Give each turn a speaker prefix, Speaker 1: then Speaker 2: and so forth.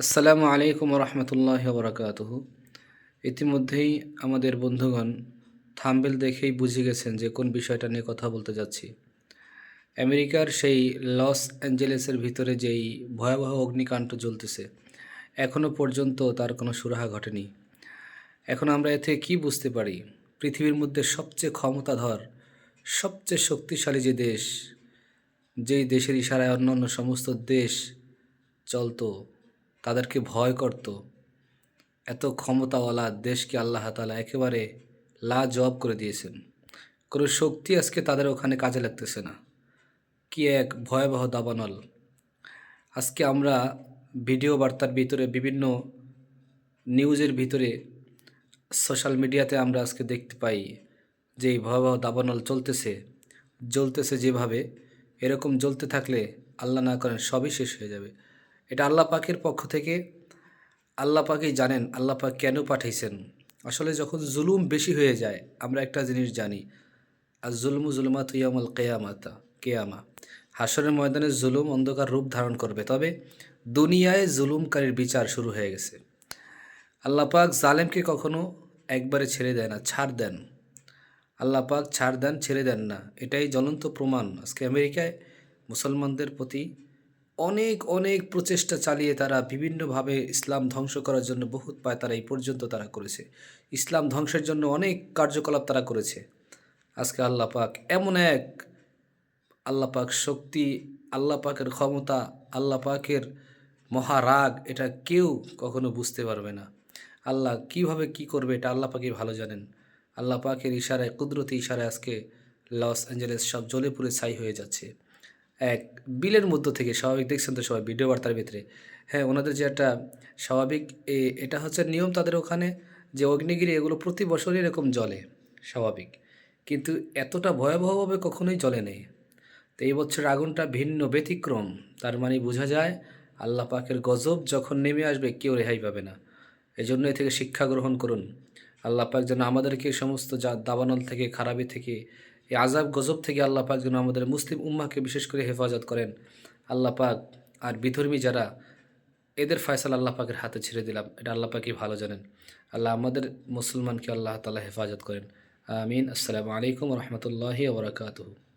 Speaker 1: আসসালামু আলাইকুম রহমতুল্লাহ বরকাতহ ইতিমধ্যেই আমাদের বন্ধুগণ থাম্বেল দেখেই বুঝে গেছেন যে কোন বিষয়টা নিয়ে কথা বলতে যাচ্ছি। আমেরিকার সেই লস অ্যাঞ্জেলেসের ভিতরে যেই ভয়াবহ অগ্নিকাণ্ড জ্বলতেছে এখনও পর্যন্ত তার কোনো সুরাহা ঘটেনি। এখন আমরা এতে কি বুঝতে পারি? পৃথিবীর মধ্যে সবচেয়ে ক্ষমতাধর, সবচেয়ে শক্তিশালী যে দেশ, যেই দেশের ইশারায় অন্য অন্য সমস্ত দেশ চলতো তাদেরকে ভয় করত। এত ক্ষমতাওয়ালা দেশকে আল্লাহ তালা একেবারে লা জব করে দিয়েছেন। কোনো শক্তি আজকে তাদের ওখানে কাজে লাগতেছে না। কি এক ভয়াবহ দাবানল। আজকে আমরা ভিডিও বার্তার ভিতরে, বিভিন্ন নিউজের ভিতরে, সোশ্যাল মিডিয়াতে আমরা আজকে দেখতে পাই যে এই ভয়াবহ দাবানল চলতেছে। জ্বলতেছে যেভাবে, এরকম জ্বলতে থাকলে আল্লাহ না করেন সবই শেষ হয়ে যাবে। এটা আল্লাহ পাকের পক্ষ থেকে আল্লাহ পাকেই জানেন, আল্লাহ পাক কেন পাঠাইছেন। আসলে যখন জুলুম বেশি হয়ে যায়, আমরা একটা জিনিস জানি আর জুলমু জুলুমা তুইয়ামল কেয়ামাতা, কেয়ামা। হাসরের ময়দানে জুলুম অন্ধকার রূপ ধারণ করবে, তবে দুনিয়ায় জুলুমকারীর বিচার শুরু হয়ে গেছে। আল্লাহ পাক জালেমকে কখনো একবারে ছেড়ে দেয় না, ছাড় দেন। আল্লাহ পাক ছাড় দেন, ছেড়ে দেন না। এটাই জ্বলন্ত প্রমাণ। আজকে আমেরিকায় মুসলমানদের প্রতি অনেক অনেক প্রচেষ্টা চালিয়ে তারা বিভিন্নভাবে ইসলাম ধ্বংস করার জন্য বহুত পায় তারা এই পর্যন্ত তারা করেছে। ইসলাম ধ্বংসের জন্য অনেক কার্যকলাপ তারা করেছে। আজকে আল্লাহ পাক এমন এক আল্লাহ পাক শক্তি, আল্লাহ পাকের ক্ষমতা, আল্লাহ পাকের মহারাগ এটা কেউ কখনো বুঝতে পারবে না। আল্লাহ কীভাবে কি করবে এটা আল্লাহ পাকই ভালো জানেন। আল্লাহ পাকের ইশারায়, কুদরতি ইশারায় আজকে লস অ্যাঞ্জেলেস সব জ্বলে পুড়ে ছাই হয়ে যাচ্ছে। এক বিলের মধ্য থেকে স্বাভাবিক, দেখছেন তো সবাই ভিডিও বার্তার ভিতরে। হ্যাঁ ওনাদের যে একটা স্বাভাবিক এটা হচ্ছে নিয়ম তাদের ওখানে যে অগ্নিগিরি এগুলো প্রতি বছরই এরকম জলে স্বাভাবিক। কিন্তু এতটা ভয়াবহভাবে কখনোই জ্বলে নেই। তো এই বছর আগুনটা ভিন্ন, ব্যতিক্রম। তার মানে বোঝা যায়, আল্লাহ পাকের গজব যখন নেমে আসবে কেউ রেহাই পাবে না। এই জন্য এ থেকে শিক্ষা গ্রহণ করুন। আল্লাহ পাক যেন আমাদেরকে সমস্ত যা দাবানল থেকে, খারাপি থেকে এই আজাব গজব থেকে আল্লাহ পাক যেন আমাদের মুসলিম উম্মাকে বিশেষ করে হেফাজত করেন। আল্লাহ পাক আর বিধর্মী যারা, এদের ফয়সাল আল্লাহ পাকের হাতে ছেড়ে দিলাম। এটা আল্লাহ পাকই ভালো জানেন। আল্লাহ আমাদের মুসলমানকে আল্লাহ তালা হেফাজত করেন। আমিন। আসসালামু আলাইকুম রহমতুল্লাহি ওবরাকাতুহু